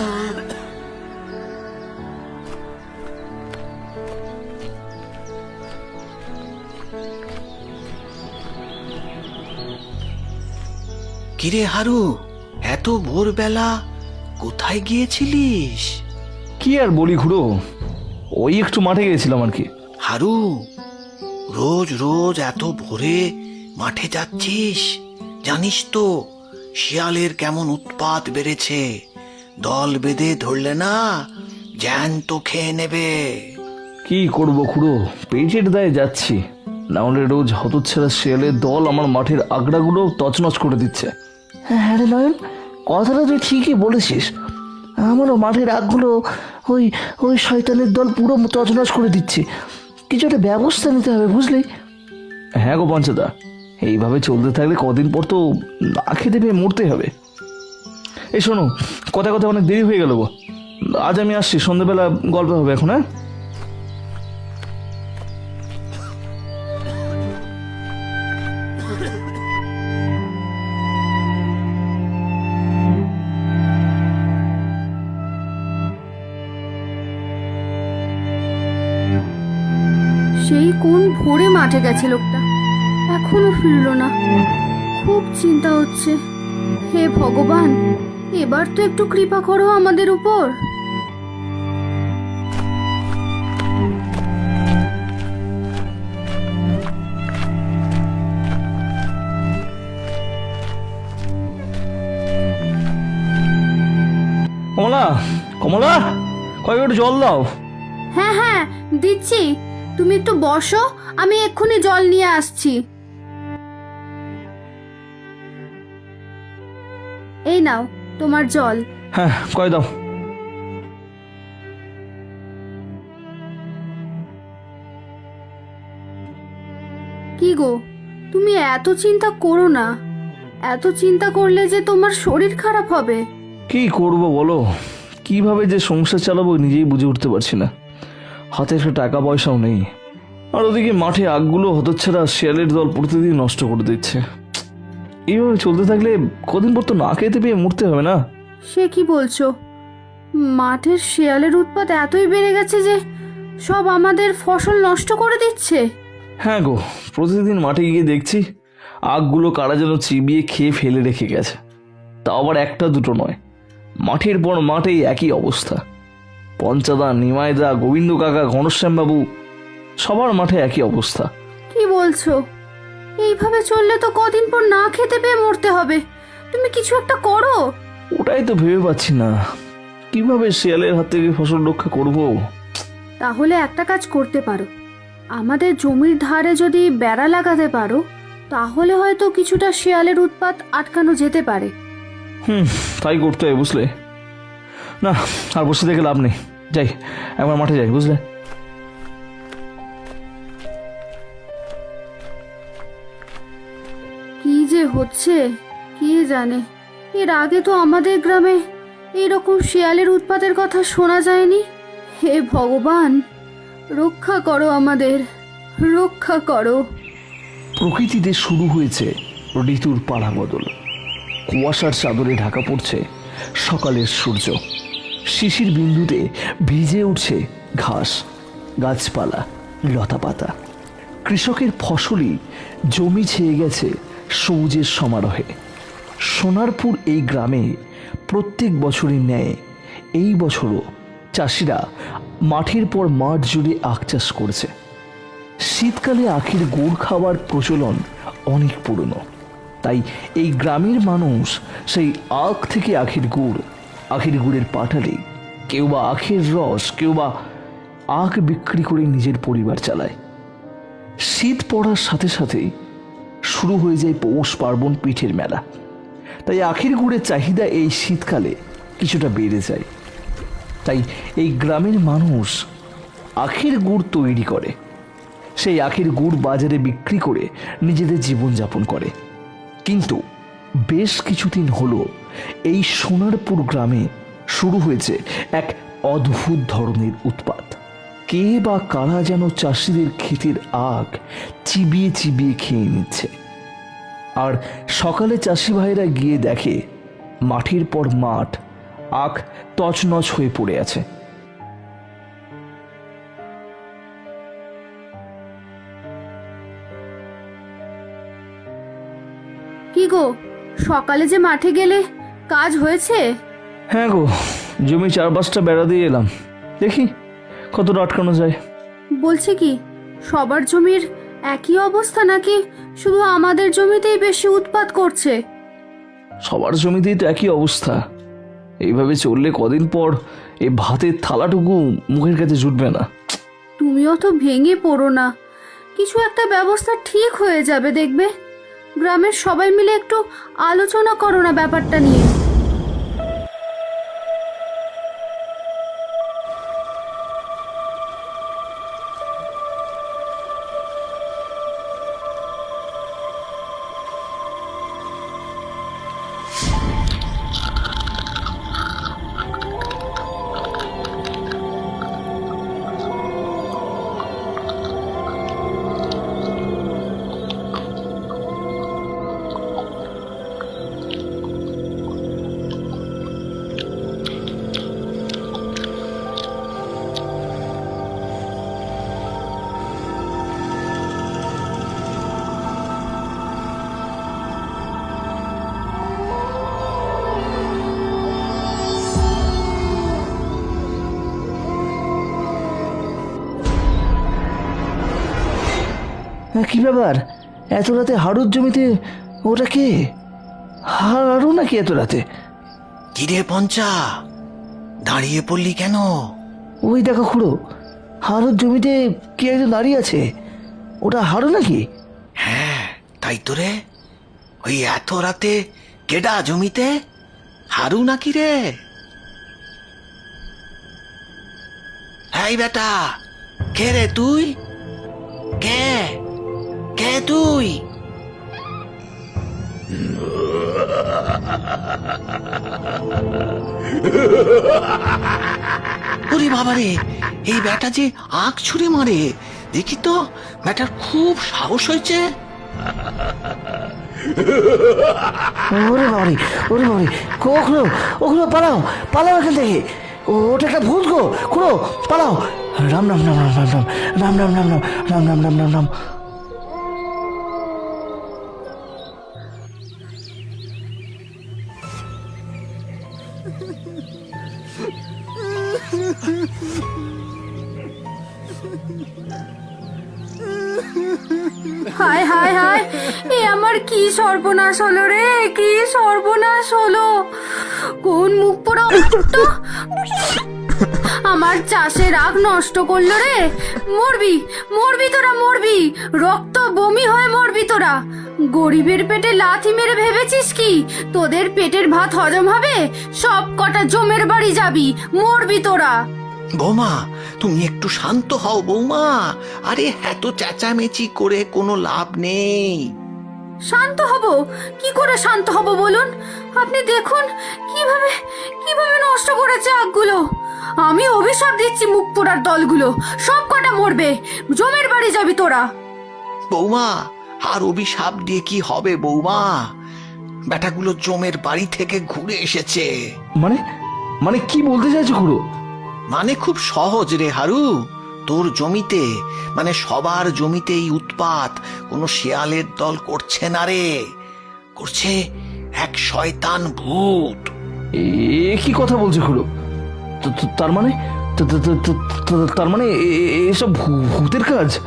um. কিরে হারু এত ভোরবেলা কোথায় গিয়েছিলিস? কি আর বলি খুড়ো ওই একটু মাঠে গেছিলাম আর কি। হারু রোজ রোজ এত ভোরে মাঠে যাচ্ছিস? জানিস তো শিয়ালের কেমন উৎপাত বেড়েছে। দল বেঁধে ধরলে না জ্যান্ত খেয়ে নেবে। কি করব খুড়ো পেটের দায়ে যাচ্ছি। না হলে রোজ হতচ্ছেড়া শিয়ালের দল আমার মাঠের আগড়াগুলো তছনছ করে দিচ্ছে। হ্যাঁ রে নয়ন, কথাটা তুই ঠিকই বলেছিস। আমারও মাঠের আগগুলো ওই ওই শয়তানের দল পুরো তছনছ করে দিচ্ছে। কিছু একটা ব্যবস্থা নিতে হবে, বুঝলি? হ্যাঁ গো পঞ্চদা, এইভাবে চলতে থাকলে কদিন পর তো না খেতে পেয়ে মরতে হবে। এই শোনো কথা কথা অনেক দেরি হয়ে গেল গো। আজ আমি আসছি, সন্ধ্যেবেলা গল্প হবে এখন হ্যাঁ? সেই কোন ভোরে মাঠে গেছে লোকটা? এখনও ফিরলো না। খুব চিন্তা হচ্ছে। হে ভগবান এবার তো একটু কৃপা করো আমাদের উপর। কমলা কমলা কয়েক একটু জল দাও। হ্যাঁ হ্যাঁ দিচ্ছি। তুমি একটু বসো আমি এক্ষুনি জল নিয়ে আসছি। এই নাও তোমার জল। হ্যাঁ কয় দাও। কি গো তুমি এত চিন্তা করো না। এত চিন্তা করলে যে তোমার শরীর খারাপ হবে। কি করব বলো? কীভাবে যে সংসার চালাবো নিজেই বুঝে উঠতে পারছি না। হাতে একটা টাকা পয়সাও নেই। আর ওদিকে মাঠে আগগুলো হতচ্ছাড়া শিয়ালের দল প্রতিদিন নষ্ট করে দিচ্ছে। এইভাবে চলতে থাকলে কদিন পর তো না খেতে পেয়ে মরতে হবে না? সে কি বলছো? মাঠের শেয়ালের উৎপাত এতই বেড়ে গেছে যে সব আমাদের ফসল নষ্ট করে দিচ্ছে। হ্যাঁ গো প্রতিদিন মাঠে গিয়ে দেখছি আগগুলো কারা যেন চিবিয়ে খেয়ে ফেলে রেখে গেছে। তা আবার একটা দুটো নয়। মাঠের পর মাঠেই একই অবস্থা। পঞ্চাদা নিমাইদা গোবিন্দ কাকা ঘনশ্যামবাবু সবার মাঠে একই অবস্থা। কি বলছো? এইভাবে চললে তো কদিন পর না খেতে পেয়ে মরতে হবে। তুমি কিছু একটা করো। ওটাই তো ভেবে পাচ্ছি না। কীভাবে শিয়ালের হাত থেকে ফসল রক্ষা করব? তাহলে একটা কাজ করতে পারো। আমাদের জমির ধারে যদি বেড়া লাগাতে পারো তাহলে হয়তো কিছুটা শেয়ালের উৎপাত আটকানো যেতে পারে। হুম তাই করতে হবে বুঝলে? না আর বসে থেকে লাভ নেই। যাই একবার মাঠে যাই বুঝলে? কি যে হচ্ছে কে জানে? এর আগে তো আমাদের গ্রামে এরকম শিয়ালের উৎপাতের কথা শোনা যায়নি। হে ভগবান রক্ষা করো আমাদের রক্ষা করো। প্রকৃতিতে শুরু হয়েছে ঋতুর পাড়া বদল কুয়াশার চাদরে ঢাকা পড়ছে সকালের সূর্য। শিশির বিন্দুতে ভিজে উঠছে ঘাস, গাছপালা, লতাপাতা। কৃষকের ফসলই জমি ছেয়ে গেছে সবুজের সমারোহে। সোনারপুর এই গ্রামে প্রত্যেক বছরের ন্যায় এই বছরও চাষিরা মাঠের পর মাঠ জুড়ে আখ চাষ করছে। শীতকালে আখের গুড় খাওয়ার প্রচলন অনেক পুরনো। তাই এই গ্রামের মানুষ সেই আখ থেকে আখের গুড় আখের গুড়ের পাটালি কেউ বা আখের রস, কেউ বা আখ বিক্রি করে নিজের পরিবার চালায়। শীত পড়ার সাথে সাথেই শুরু হয়ে যায় পৌষ পার্বণ পিঠের মেলা। তাই আখের গুড়ের চাহিদা এই শীতকালে কিছুটা বেড়ে যায়। তাই এই গ্রামের মানুষ আখের গুড় তৈরি করে। সেই আখের গুড় বাজারে বিক্রি করে নিজেদের জীবনযাপন করে। কিন্তু বেশ কিছুদিন হলো এই সোনারপুর গ্রামে শুরু হয়েছে এক অদ্ভুত ধরনের উৎপাত। কে বা কারা যেন চাষিদের ক্ষেতের আখ চিবিয়ে চিবিয়ে খেয়ে নিচ্ছে। আর সকালে চাষি ভাইরা গিয়ে দেখে, মাঠের পর মাঠ, আখ তছনছ হয়ে পড়ে আছে। কি গো? সকালে যে মাঠে গেলে কাজ হয়েছে? হ্যাঁ গো জমি চার পাঁচটা বেড়া দিয়ে এলাম। দেখি কত আটকানো যায়। বলছে কি সবার জমির একই অবস্থা নাকি শুধু আমাদের জমিতেই বেশি উৎপাত করছে? সবার জমিতেই তো একই অবস্থা। এইভাবে চললে কদিন পর এই ভাতের থালাটুকু মুখের কাছে জুটবে না। তুমিও তো ভেঙে পড়ো না। কিছু একটা ব্যবস্থা ঠিক হয়ে যাবে দেখবে? গ্রামের সবাই মিলে একটু আলোচনা করো না ব্যাপারটা নিয়ে। কি ব্যাপার? এত রাতে হাড়ুর জমিতে ওটা কে? হাড়ু নাকি এত রাতে? কিরে পঞ্চা দাঁড়িয়ে পড়লি কেন? ওই দেখো খুড়ো হাড়ুর জমিতে কে একজন দাঁড়িয়ে আছে? ওটা হাড়ু নাকি? হ্যাঁ তাই তো রে। ওই এত রাতে কেডা জমিতে? হারু নাকি রে? এই বেটা কে রে তুই? কে? কে তুই ওরে এই ব্যাটা যে আখ মারে দেখি তো ব্যাটার খুব সাহস হয়েছে ওরে বাবারে ওরে বাবারে ওখলো ওখলো পালাও পালাও এখান থেকে ওটা একটা ভূত গো খুড়ো পালাও রাম রাম রাম রাম রাম রাম রাম রাম রাম রাম রাম রাম রাম রাম রাম হায় হায় হায়, এ আমার কি সর্বনাশ হলো রে? কি সর্বনাশ হলো? কোন মুখ পোড়া আমার চাষের আগ নষ্ট করল রে। মরবি মরবি তোরা মরবি। রক্ত বমি হয়ে মরবি তোরা। গরিবের পেটে লাথি মেরে ভেবেছিস কি? তোদের পেটের ভাত হজম হবে? সব কটা জমের বাড়ি যাবি মরবি তোরা। বৌমা তুমি একটু শান্ত হও বৌমা। আরে এত চেঁচামেচি করে কোনো লাভ নেই। শান্ত হব? কি করে শান্ত হব বলুন? আপনি দেখুন কীভাবে কীভাবে নষ্ট করেছে আগগুলো। আমি অভিশাপ দিচ্ছি মুখ পোড়ার দলগুলো। সব কটা মরবে। জমের বাড়ি যাবি তোরা। বৌমা আর অভিশাপ দিয়ে কি হবে বৌমা? বেটাগুলো জমের বাড়ি থেকে ঘুরে এসেছে। মানে? মানে কি বলতে চাইছো খুড়ো? মানে খুব সহজ রে হারু। তোর জমিতে মানে সবার জমিতেই উৎপাত। কোনো শেয়ালের দল করছে না রে। করছে এক শয়তান ভূত। এ কি কথা বলছে খুড়ো? তার মানে? তো- তো- তো- তো- তো- তার মানে এসব ভূ- ভূতের কাজ?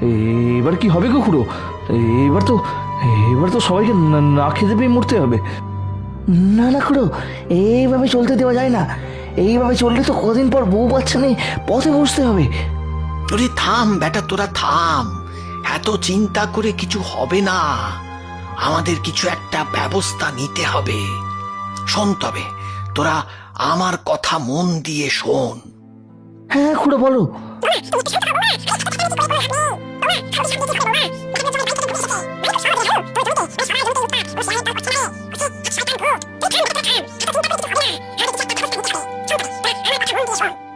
এ- এবার কি হবে গো খুড়ো এবার তো এবার তো সবাইকে না- না খেতে পেয়ে মরতে হবে। না না খুড়ো এইভাবে চলতে দেওয়া যায় না। এইভাবে চললে তো কদিন পর বউ বাচ্চা নেই পথে বসতে হবে। তোরে থাম বেটা তোরা থাম। এত চিন্তা করে কিছু হবে না। আমাদের কিছু একটা ব্যবস্থা নিতে হবে। শোন তবে। তোরা আমার কথা মন দিয়ে শোন। হ্যাঁ খুড়ো বলো।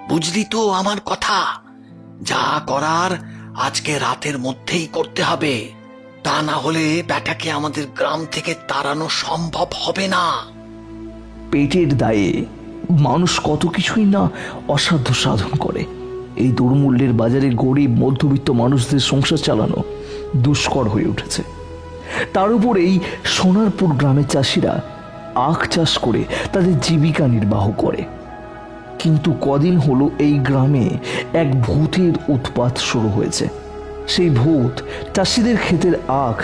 বুঝলি তো আমার কথা? যা করার আজকে রাতের মধ্যেই করতে হবে। তা না হলে ব্যাটাকে আমাদের গ্রাম থেকে তাড়ানো সম্ভব হবে না। পেটের দায়ে মানুষ কত কিছুই না অসাধ্য সাধন করে। এই দুর্মূল্যের বাজারে গরিব, মধ্যবিত্ত মানুষদের সংসার চালানো দুষ্কর হয়ে উঠেছে। তার উপর এই সোনারপুর গ্রামের চাষিরা আখ চাষ করে তাদের জীবিকা নির্বাহ করে। কিন্তু কদিন হলো এই গ্রামে এক ভূতের উৎপাত শুরু হয়েছে। সেই ভূত চাষিদের ক্ষেতের আখ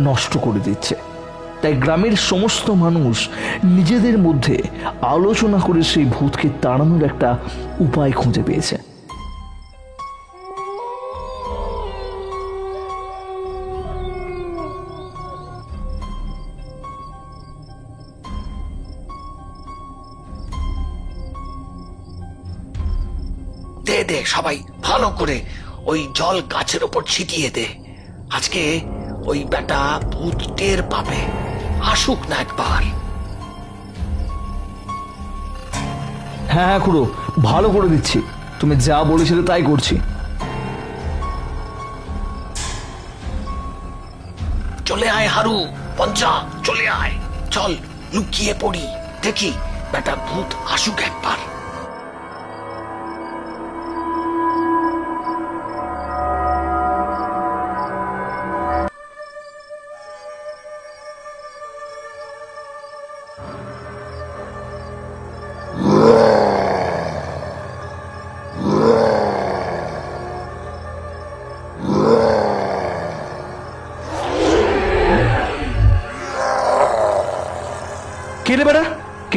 নষ্ট করে দিচ্ছে। তাই গ্রামের সমস্ত মানুষ নিজেদের মধ্যে আলোচনা করে সেই ভূতকে তাড়ানোর একটা উপায় খুঁজে পেয়েছে। দে সবাই, ভালো করে ওই জল গাছের ওপর ছিটিয়ে দে। আজকে ওই বেটা ভূত টের পাবে। আসুক না একবার। হ্যাঁ হ্যাঁ খুড়ো ভালো করে দিচ্ছি। তুমি যা বলেছিলে তাই করছি। চলে আয় হারু পঞ্চা চলে আয়। চল লুকিয়ে পড়ি। দেখি বেটা ভূত আসুক একবার।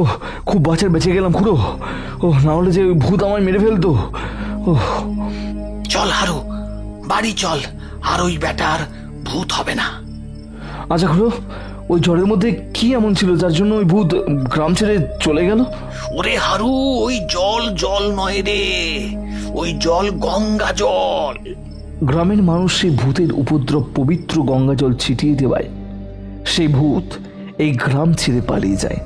ও খুব বাঁচার বেঁচে গেলাম খুড়ো। ও না হলে যে ভূত আমায় মেরে ফেলতো। ও চল হারু বাড়ি চল আর ওই ব্যাটার ভূত হবে না। আচ্ছা খুড়ো ওই ঝড়ের মধ্যে কি এমন ছিল যার জন্য ওই ভূত গ্রাম ছেড়ে চলে গেল? ওরে হারু ওই জল জল নয় রে ওই জল গঙ্গা জল। গ্রামের মানুষ সেই ভূতের উপদ্রব পবিত্র গঙ্গা জল ছিটিয়ে দেওয়ায়। সেই ভূত এই গ্রাম ছেড়ে পালিয়ে যায়।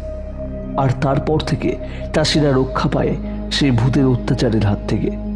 আর তারপর থেকে চাষিরা রক্ষা পায় সেই ভূতের অত্যাচারের হাত থেকে।